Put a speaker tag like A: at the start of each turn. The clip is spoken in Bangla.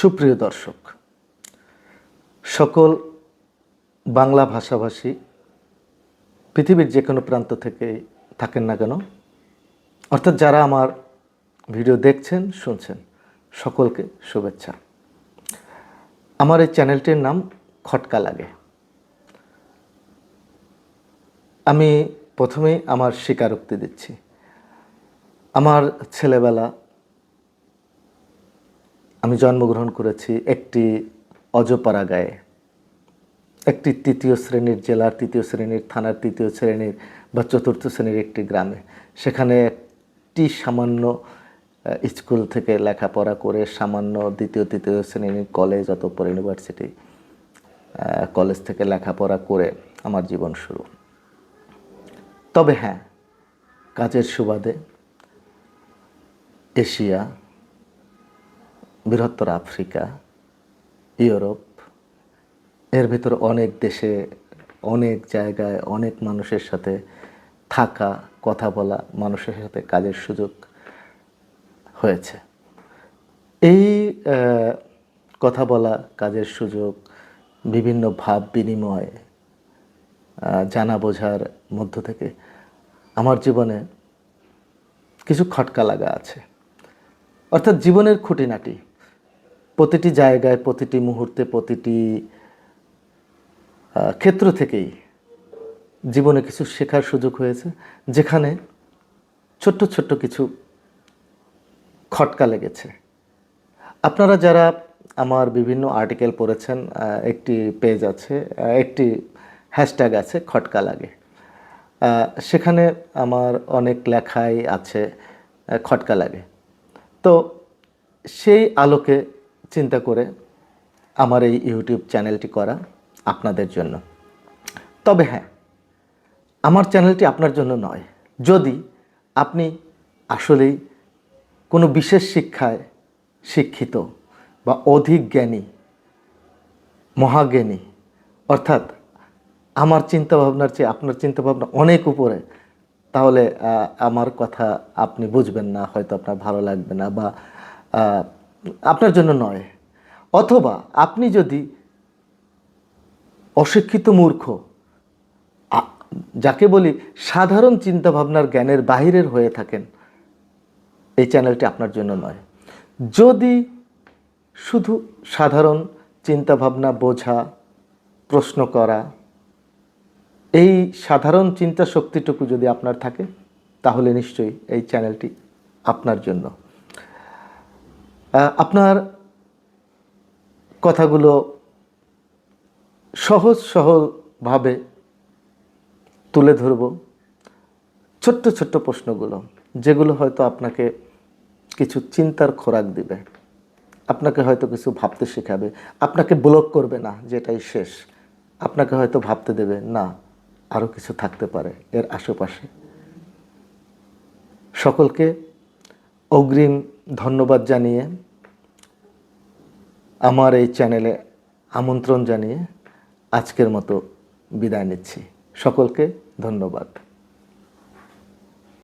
A: সুপ্রিয় দর্শক, সকল বাংলা ভাষাভাষী পৃথিবীর যে কোনো প্রান্ত থেকে থাকেন না কেন, অর্থাৎ যারা আমার ভিডিও দেখছেন, শুনছেন, সকলকে শুভেচ্ছা। আমার এই চ্যানেলটির নাম খটকা লাগে। আমি প্রথমেই আমার স্বীকারোক্তি দিচ্ছি। আমার ছেলেবেলা আমি জন্মগ্রহণ করেছি একটি অজপাড়া গায়ে একটি তৃতীয় শ্রেণির জেলার, তৃতীয় শ্রেণির থানার, তৃতীয় শ্রেণির বা চতুর্থ শ্রেণির একটি গ্রামে। সেখানে একটি সামান্য স্কুল থেকে লেখাপড়া করে সামান্য দ্বিতীয়, তৃতীয় শ্রেণির কলেজ অতঃপর ইউনিভার্সিটি কলেজ থেকে লেখাপড়া করে আমার জীবন শুরু। তবে হ্যাঁ কাজের সুবাদে এশিয়া বৃহত্তর আফ্রিকা, ইউরোপ, এর ভিতর অনেক দেশে, অনেক জায়গায় অনেক মানুষের সাথে থাকা, কথা বলা, মানুষের সাথে কাজের সুযোগ হয়েছে। এই কথা বলা, কাজের সুযোগ, বিভিন্ন ভাব বিনিময় জানা বোঝার মধ্য থেকে আমার জীবনে কিছু খটকা লাগা আছে। অর্থাৎ জীবনের খুঁটিনাটি প্রতিটি জায়গায়, প্রতিটি মুহূর্তে, প্রতিটি ক্ষেত্র থেকেই জীবনে কিছু শেখার সুযোগ হয়েছে, যেখানে ছোট্ট ছোট্ট কিছু খটকা লেগেছে। আপনারা যারা আমার বিভিন্ন আর্টিকেল পড়েছেন একটি পেজ আছে একটি হ্যাশট্যাগ আছে, খটকা লাগে। সেখানে আমার অনেক লেখাই আছে খটকা লাগে। তো সেই আলোকে চিন্তা করে আমার এই ইউটিউব চ্যানেলটি করা আপনাদের জন্য। তবে হ্যাঁ আমার চ্যানেলটি আপনার জন্য নয়। যদি আপনি আসলেই কোনো বিশেষ শিক্ষায় শিক্ষিত বা অধিক জ্ঞানী, মহাজ্ঞানী, অর্থাৎ আমার চিন্তাভাবনার চেয়ে আপনার চিন্তাভাবনা অনেক উপরে, তাহলে আমার কথা আপনি বুঝবেন না, হয়তো আপনার ভালো লাগবে না বা আপনার জন্য নয়। অথবা আপনি যদি অশিক্ষিত মূর্খ যাকে বলি সাধারণ চিন্তাভাবনার জ্ঞানের বাহিরের হয়ে থাকেন, এই চ্যানেলটি আপনার জন্য নয়। যদি শুধু সাধারণ চিন্তাভাবনা বোঝা, প্রশ্ন করা, এই সাধারণ চিন্তা শক্তিটুকু যদি আপনার থাকে, তাহলে নিশ্চয়ই এই চ্যানেলটি আপনার জন্য। আপনার কথাগুলো সহজ সহজভাবে তুলে ধরব। ছোট্ট ছোট্ট প্রশ্নগুলো, যেগুলো হয়তো আপনাকে কিছু চিন্তার খোরাক দিবে। আপনাকে হয়তো কিছু ভাবতে শেখাবে। আপনাকে ব্লক করবে না যেটাই শেষ। আপনাকে হয়তো ভাবতে দেবে, না আরও কিছু থাকতে পারে এর আশেপাশে। সকলকে অগ্রিম ধন্যবাদ জানিয়ে আমার এই চ্যানেলে আমন্ত্রণ জানিয়ে আজকের মতো বিদায় নিচ্ছি। সকলকে ধন্যবাদ।